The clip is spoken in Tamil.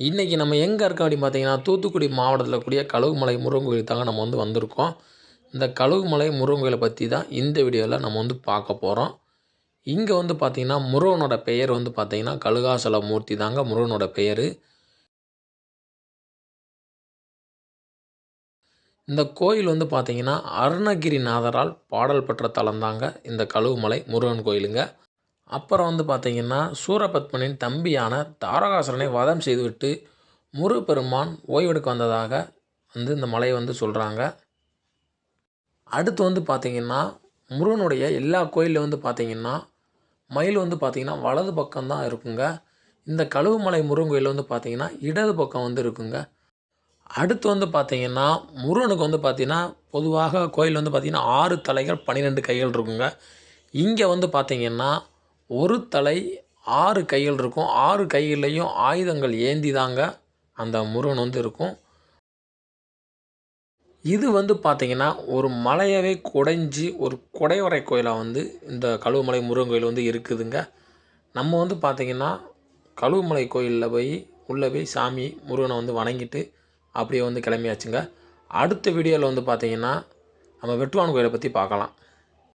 இன்றைக்கி நம்ம எங்கே இருக்கோம் அப்படின்னு பார்த்தீங்கன்னா தூத்துக்குடி மாவட்டத்தில் கூடிய கழுகுமலை முருகன் கோயில் தாங்க நம்ம வந்து வந்திருக்கோம். இந்த கழுகுமலை முருகன் கோயிலை பற்றி தான் இந்த வீடியோவில் நம்ம வந்து பார்க்க போகிறோம் இங்கே வந்து பார்த்திங்கன்னா முருகனோட பெயர் வந்து பார்த்திங்கன்னா கழுகாசல மூர்த்தி தாங்க முருகனோட பெயர். இந்த கோயில் வந்து பார்த்திங்கன்னா அருணகிரிநாதரால் பாடல் பெற்ற தலம் தாங்க இந்த கழுகுமலை முருகன் கோயிலுங்க. அப்புறம் வந்து பார்த்திங்கன்னா சூரபத்மனின் தம்பியான தாரகாசுரனை வதம் செய்துவிட்டு முருகப்பெருமான் ஓய்வெடுக்க வந்ததாக வந்து இந்த மலையை வந்து சொல்கிறாங்க அடுத்து வந்து பார்த்திங்கன்னா முருகனுடைய எல்லா கோயிலில் வந்து பார்த்திங்கன்னா மயில் வந்து பார்த்திங்கன்னா வலது பக்கம் தான் இருக்குங்க. இந்த கழுவுமலை முருகன் கோயில் வந்து பார்த்திங்கன்னா இடது பக்கம் வந்து இருக்குங்க. அடுத்து வந்து பார்த்திங்கன்னா முருகனுக்கு வந்து பார்த்திங்கன்னா பொதுவாக கோயில் வந்து பார்த்திங்கன்னா ஆறு தலைகள் பன்னிரெண்டு கைகள் இருக்குங்க. இங்கே வந்து பார்த்திங்கன்னா ஒரு தலை ஆறு கைகள் இருக்கும். ஆறு கைகள்லையும் ஆயுதங்கள் ஏந்தி தாங்க அந்த முருகன் வந்து இருக்கும். இது வந்து பார்த்திங்கன்னா ஒரு மலையவே குடைஞ்சி ஒரு குடைவரை கோயிலாக வந்து இந்த கழுவுமலை முருகன் கோயில் வந்து இருக்குதுங்க. நம்ம வந்து பார்த்திங்கன்னா கழுவுமலை கோயிலில் போய் உள்ளே போய் சாமி முருகனை வந்து வணங்கிட்டு அப்படியே வந்து கிளம்பியாச்சுங்க. அடுத்த வீடியோவில் வந்து பார்த்திங்கன்னா நம்ம வெட்டுவான் கோயிலை பற்றி பார்க்கலாம்